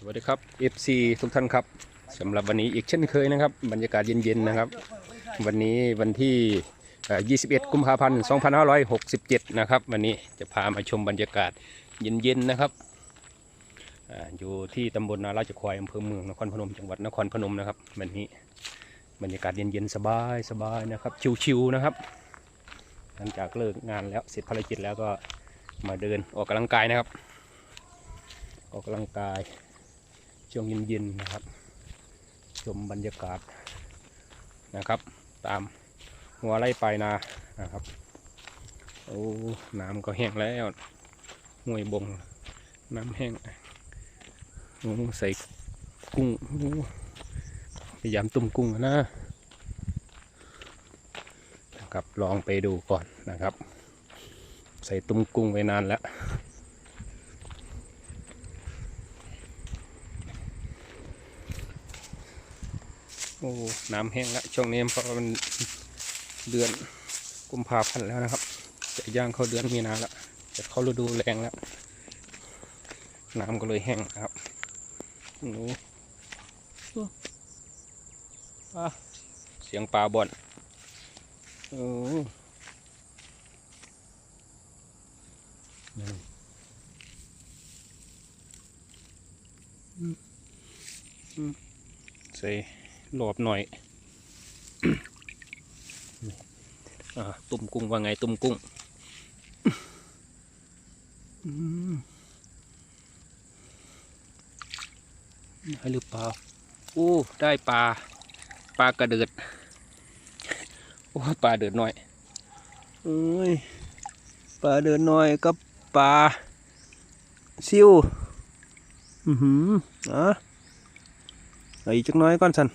สวัสดีครับ FC ทุกท่านครับสำหรับวันนี้อีกเช่นเคยนะครับ บรรยากาศเย็นๆนะครับ วันนี้วันที่เอ่อ21 กุมภาพันธ์ 2567 นะครับ วันนี้จะพามาชมบรรยากาศเย็นๆนะครับออยู่ที่ตำบลนาราชควายอำเภอเมืองนครพนมจังหวัดนครพนมนะครับ วันนี้บรรยากาศเย็นๆสบายสบายๆนะครับ ชิวๆนะครับ หลังจากเลิกงานแล้วเสร็จภารกิจแล้วก็มาเดินออกกำลังกายนะครับ ออกกำลังกาย ช่วงเย็นๆนะครับ ชมบรรยากาศนะครับ ตามหัวไร่ปลายนานะครับโอ้น้ำก็แห้งแล้วห้วยบง น้ำแห้งโอ้ใส่กุ้งพยายามตุ่มกุ้งนะนะครับลองไปดูก่อนนะครับ ใส่ตุ้มกุ้งไว้นานแล้ว โอ้น้ำแห้งล้วช่วงนี้เพราะมันเดือนกุมภาพันธ์แล้วนะครับจะย่างเข้าเดือนมีนาแล้วจะเข้าฤดูแรงแล้ว น้ำก็เลยแห้งนะครับโอ้อะเสียงปลาบ่อนโอ้นี่อืมอืมใส่ หลบหน่อยอ่าตุ่มกุ้งว่าไงตุ่มกุ้งได้หรือเปล่าอู้ได้ปลาปลากระเดิดโอ้ปลาเดิดหน่อยเอ้ยปลาเดินหน่อยกับปลาซิวอือหืออะเอาอีกจักน้อยก่อนสัน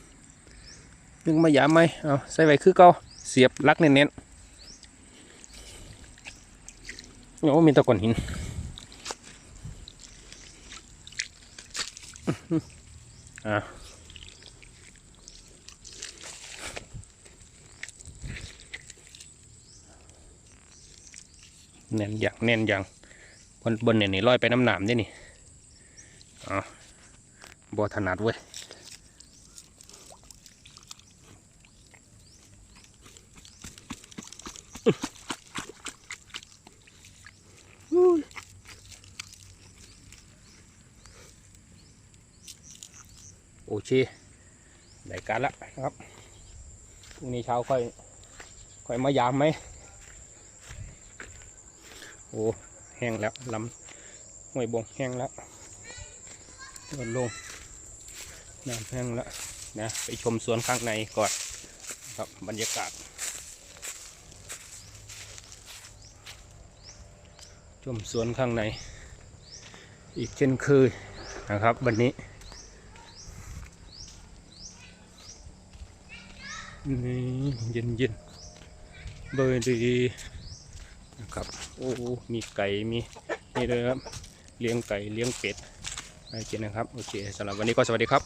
ยังมาหยามไหมเอาใส่ไว้คือเก่าเสียบลักเน้นๆโอ้มีตะก้อนหินอะแน่นอย่างแน่นอย่างบนบนเนี่ยนี่ลอยไปน้ำหนามได้นี่อะบ่ถนัดเว้ย โอเคได้การละนะครับพรุ่งนี้เช้าค่อย ค่อยมายามไหมโอ้แห้งแล้วลำห้วยบงแห้งแล้วลดลงน้ำแห้งแล้วนะไปชมสวนข้างในก่อนครับบรรยากาศ ชมสวนข้างใน อีกเช่นเคยนะครับวันนี้ นี่เย็นเย็นเบอร์ดีนะครับ โอ้มีไก่มีนี่เลยครับ เลี้ยงไก่เลี้ยงเป็ดอะไรกินนะครับ โอเคสำหรับวันนี้ก็สวัสดีครับ